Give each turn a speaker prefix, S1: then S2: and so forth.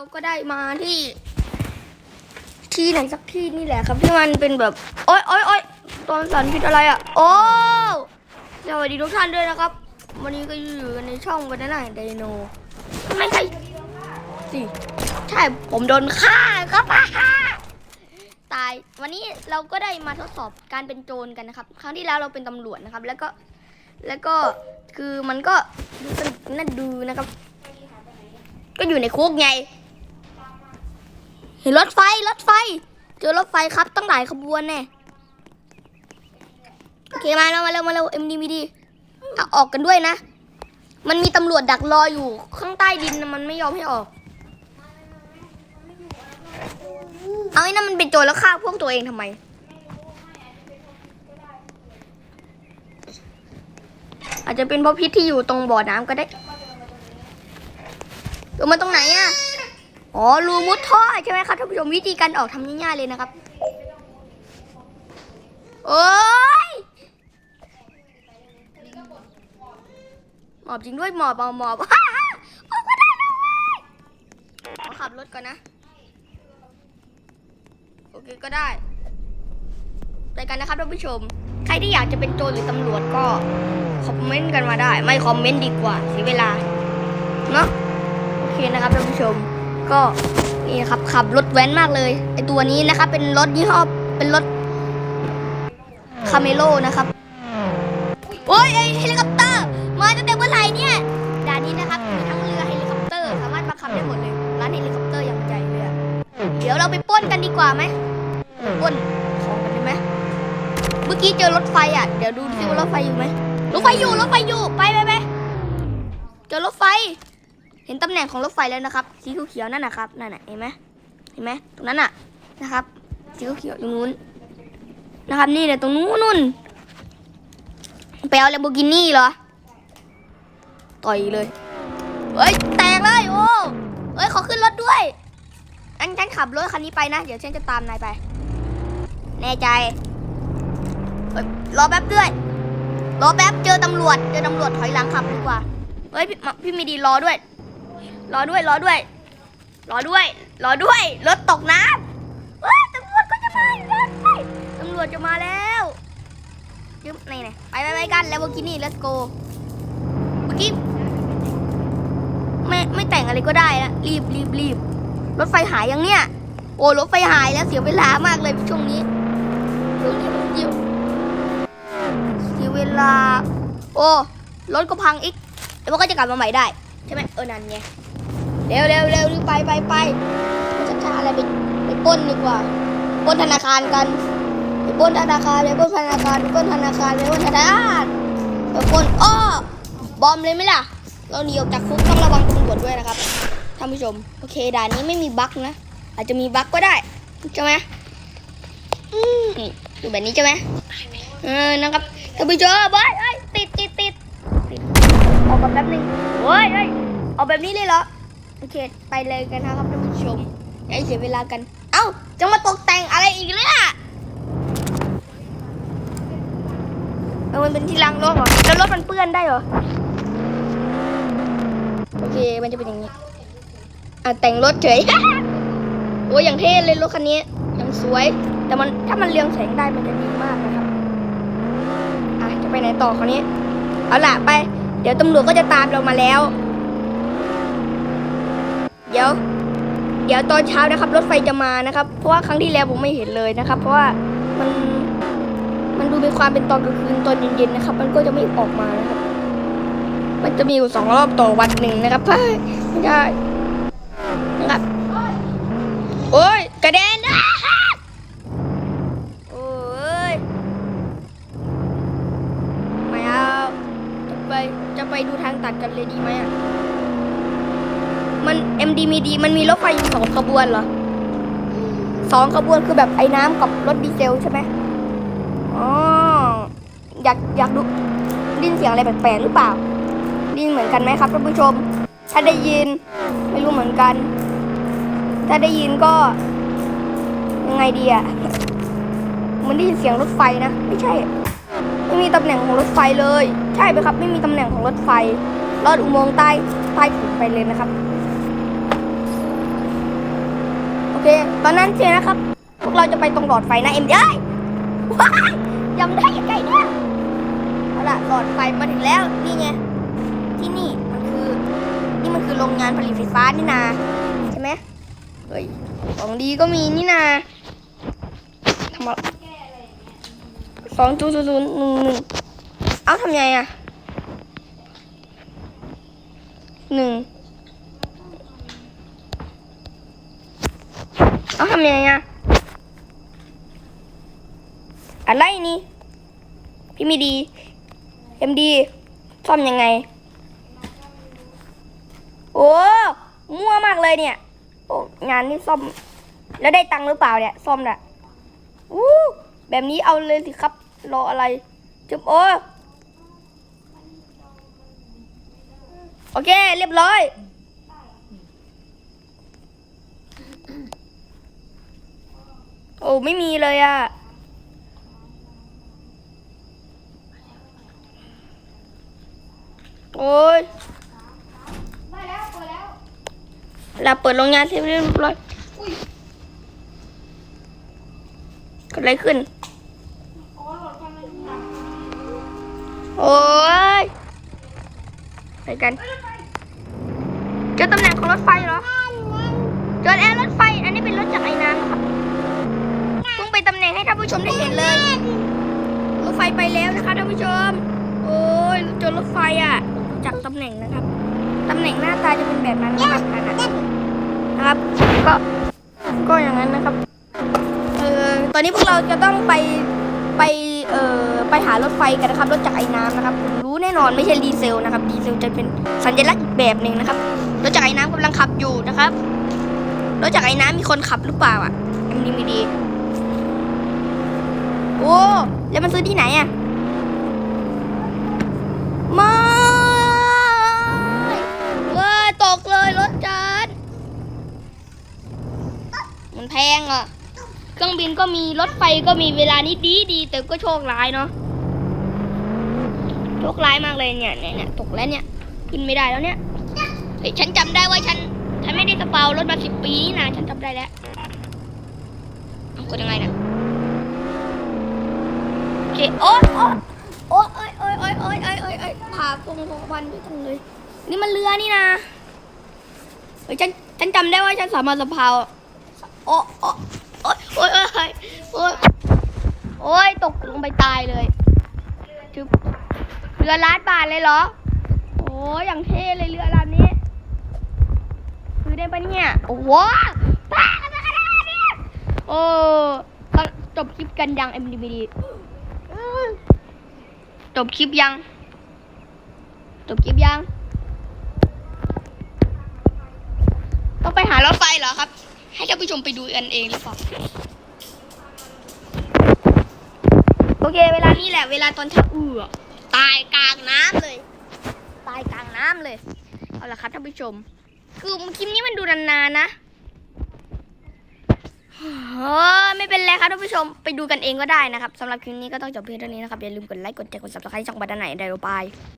S1: เราก็ได้มาที่ ที่ไหนสักที่นี่แหละครับที่มันเป็นแบบโอ๊ยโอ๊ยโอ๊ยตอนสันคิดอะไรอะ โอ้สวัสดีทุกท่านด้วยนะครับ วันนี้ก็อยู่กันในช่องวันนั้นไดโนไม่ใช่สิใช่ผมโดนฆ่าครับตายวันนี้เราก็ได้มาทดสอบการเป็นโจรกันนะครับ ครั้งที่แล้วเราเป็นตำรวจนะครับ แล้วก็แล้วก็คือมันก็ดูสนุกน่าดูนะครับ ก็อยู่ในคุกไง เห็นรถไฟรถไฟ เจอรถไฟครับตั้งหลายขบวนแน่โอเคมาแล้วมาเร็วมาเร็ว MDBD อะออกกันด้วยนะ มันมีตำรวจดักรออยู่ข้างใต้ดินมันไม่ยอมให้ออก เอาไอ้นั่นมันเป็นโจรแล้วฆ่าพวกตัวเองทำไมอาจจะเป็นเพราะพิษที่อยู่ตรงบ่อน้ำก็ได้เออมาตรงไหนอะ อ๋อรูมุดท่อใช่ไหมครับท่านผู้ชมวิธีการออกทำง่ายๆเลยนะครับ โอ้ยหมอบจริงด้วยหมอบหมอบหมอบออกมาได้เลยขอขับรถก่อนนะ โอเคก็ได้ไปกันนะครับท่านผู้ชม ใครที่อยากจะเป็นโจรหรือตำรวจก็คอมเมนต์กันมาได้ ไม่คอมเมนต์ดีกว่าเสียเวลาเนาะโอเคนะครับท่านผู้ชม ก็นี่นะครับขับรถแว้นมากเลยไอตัวนี้นะครับเป็นรถยี่ห้อเป็นรถคาเมโลนะครับโอ้ยไอเฮลิคอปเตอร์มาตั้งแต่เมื่อไหร่เนี่ยด่านนี้นะครับมีทั้งเรือเฮลิคอปเตอร์สามารถมาขับได้หมดเลยร้านเฮลิคอปเตอร์อย่างใหญ่เลยเดี๋ยวเราไปป้นกันดีกว่าไหมป้นของกันดีไหมเมื่อกี้เจอรถไฟอะเดี๋ยวดูซิว่ารถไฟอยู่ไหมรถไฟอยู่รถไฟอยู่ไปไปไปเจอรถไฟ เห็นตำแหน่งของรถไฟแล้วนะครับ สีเขียวๆนั่นนะครับนั่นน่ะเห็นไหมเห็นไหมตรงนั้นน่ะนะครับ สีเขียวตรงนู้นนะครับนี่เนี่ยตรงนู้นนู่นไปเอาแลมโบกินี่เหรอต่อยเลยเฮ้ยแตกเลยโอ้เฮ้ยขอขึ้นรถด้วยอันฉันขับรถคันนี้ไปนะ เดี๋ยวฉันจะตามนายไป แน่ใจรอแป๊บด้วยรอแป๊บเจอตำรวจเจอตำรวจถอยหลังขับดีกว่าเฮ้ยพี่พี่มีดีรอด้วย รอด้วยรอด้วย รอด้วย รอด้วย รถตกน้ำเฮ้ยตำรวจก็จะมาแล้วตำรวจจะมาแล้วยึบไหนไหนไปไปไปกันแล้วกินี่ let's go เมื่อกี้ไม่ไม่แต่งอะไรก็ได้นะรีบรีบรีบรถไฟหายยังเนี่ย โอ้รถไฟหายแล้วเสียเวลามากเลยช่วงนี้ช่วงนี้มันเสียเสียเวลา โอ้รถก็พังอีกเดี๋ยวมันก็จะกลับมาใหม่ได้ ใช่ไหมเออนั่นไงเร็วเร็วเร็วรีบไปไปไปจะช้าอะไรไปไปป้นดีกว่าป้นธนาคารกันไปป้นธนาคารไปป้นธนาคารไปป้นธนาคารไปป้นธนาคารไปป้นอ้อบอมเลยไหมล่ะ เราหนีออกจากคุกต้องระวังตำรวจด้วยนะครับท่านผู้ชมโอเคด่านนี้ไม่มีบั๊กนะ อาจจะมีบั๊กก็ได้ใช่ไหมอืมอยู่แบบนี้ใช่ไหมเออนะครับท่านผู้ชมเฮ้ยเฮ้ยติดติด ออกมาแป๊บนึงเฮ้ยเฮ้ยออกแบบนี้เลยเหรอ โอเค ไปเลยกันนะครับท่านผู้ชมอย่าให้เสียเวลากัน เอ้า จะมาตกแต่งอะไรอีกเลยล่ะเออมันเป็นที่ล้างรถเหรอ แล้วรถมันเปื้อนได้เหรอ โอเค มันจะเป็นอย่างนี้ อะแต่งรถเฉย โอ้ยอย่างเท่เลยรถคันนี้อย่างสวย แต่มันถ้ามันเรืองแสงได้มันจะดีมากนะครับ อะจะไปไหนต่อคราวนี้ เอาล่ะไป เดี๋ยวตำรวจก็จะตามเรามาแล้ว เดี๋ยว เดี๋ยวตอนเช้านะครับ รถไฟจะมานะครับ เพราะว่าครั้งที่แล้วผมไม่เห็นเลยนะครับ เพราะว่ามันมันดูเป็นความเป็นตอนกลางคืนตอนเย็นๆนะครับ มันก็จะไม่ออกมานะครับ มันจะมีอยู่สองรอบต่อวันหนึ่งนะครับเฮ้ยไม่ได้นะครับโอ้ยกระเด็น ตัดกันเลยดีไหมอะ มัน MD มีดี มันมีรถไฟอยู่สองขบวนเหรอสองขบวนคือแบบไอ้น้ำกับรถดีเซลใช่ไหมอ๋อ อยากอยากดูได้ยินเสียงอะไรแปลกๆหรือเปล่าได้ยินเหมือนกันไหมครับท่านผู้ชม ถ้าได้ยิน ไม่รู้เหมือนกัน ถ้าได้ยินก็ ยังไงดีอะมันได้ยินเสียงรถไฟนะ ไม่ใช่ ม่มีตำแหน่งของรถไฟเลย ใช่ไหมครับ ไม่มีตำแหน่งของรถไฟลอดอุโมงค์ใต้ใต้ถุนไปเลยนะครับ โอเค ตอนนั้นเชียนะครับ พวกเราจะไปตรงหลอดไฟนะเอ็มเอ้ยว้ายจำได้ยังไงเนี่ยเอาล่ะหลอดไฟมาถึงแล้วนี่ไงที่นี่มันคือ นี่มันคือโรงงานผลิตไฟฟ้านี่นาใช่ไหมเฮ้ยของดีก็มีนี่นาทำอะไร สองศูนย์ศูนย์ศูนย์หนึ่งหนึ่งเอ้าทำไงอะหนึ่งเอ้าทำยังไงอะอะไรนี่ พี่มีดีเอ็มดีซ่อมยังไง โอ้มั่วมากเลยเนี่ย โอ้งานนี่ซ่อม แล้วได้ตังค์หรือเปล่าเนี่ย ซ่อมน่ะอู้แบบนี้เอาเลยสิครับ รออะไรจุบโอโอเค เรียบร้อย โอ้ไม่มีเลยอะโอ้ย
S2: ได้แล้วเปิดแล้ว
S1: เราเปิดโรงงานเสร็จเรียบร้อย
S2: อุ้ย
S1: เกิดอะไรขึ้น
S2: โอ้
S1: ยไปกัน เจอตำแหน่งของรถไฟเหรอ เจอแอร์รถไฟ อันนี้เป็นรถจากไอ้น้ำครับเพิ่งไปตำแหน่งให้ท่านผู้ชมได้เห็นเลย รถไฟไปแล้วนะคะท่านผู้ชม โอ้ยเจอรถไฟอะ จากตำแหน่งนะครับ ตำแหน่งหน้าตาจะเป็นแบบนั้นนะครับนั่นนะครับ ก็ ก็อย่างนั้นนะครับ เออ ตอนนี้พวกเราจะต้องไป ไป เอ่อไปหารถไฟกันนะครับรถจักรไอ้น้ำนะครับรู้แน่นอนไม่ใช่ดีเซลนะครับดีเซลจะเป็นสัญลักษณ์อีกแบบหนึ่งนะครับรถจักรไอ้น้ำกำลังขับอยู่นะครับรถจักรไอ้น้ำมีคนขับหรือเปล่าอะมันดีไม่ดีโอ้แล้วมันซื้อที่ไหนอะไม่เว้ยตกเลยรถจัดมันแพงอะ เครื่องบินก็มีรถไฟก็มีเวลานี้ดีดีแต่ก็โชคร้ายเนาะโชคร้ายมากเลยเนี่ยเนี่ยเนี่ยตกแล้วเนี่ยขึ้นไม่ได้แล้วเนี่ยเฮ้ยฉันจำได้ว่าฉันฉันไม่ได้สเปารถมาสิบปีนี่นะฉันจำได้แล้วเอากดยังไงนะโอเคโอ๊ยโอ๊ยโอ๊ยโอ๊ยโอ๊ยโอ๊ยโอ๊ยโอ๊ยโอ๊ยโอ๊ยผ่าตรงหัวันด้วยจังเลย นี่มันเรือนี่นะเฮ้ยฉันฉันจำได้ว่าฉันสามารถสเพาโอ๊ยโอ๊ย โอ๊ยโอ๊ยโอ๊ยโอ๊ยตกลงไปตายเลยทึบเรือล้านบาทเลยเหรอ โอ้ยอย่างเท่เลยเรือลำนี้ซื้อได้ปะเนี่ย โอ้โหบ้ากันขนาดนี้โอ้ก็จบคลิปกันยังเอ็มดีบีดีจบคลิปยัง จบคลิปยัง ต้องไปหารถไฟเหรอครับ ให้ท่านผู้ชมไปดูกันเองหรือเปล่าโอเค เวลานี้แหละ เวลาตอนเช้าเอือตายกลางน้ำเลย ตายกลางน้ำเลย เอาละครับท่านผู้ชม คือคลิปนี้มันดูนานๆนะเฮ้อไม่เป็นไรครับท่านผู้ชม ไปดูกันเองก็ได้นะครับสำหรับคลิปนี้ก็ต้องจบเพียงเท่านี้นะครับ อย่าลืมกดไลค์ กดแชร์ กด subscribe ช่องบัตรไหนได้รู้ไป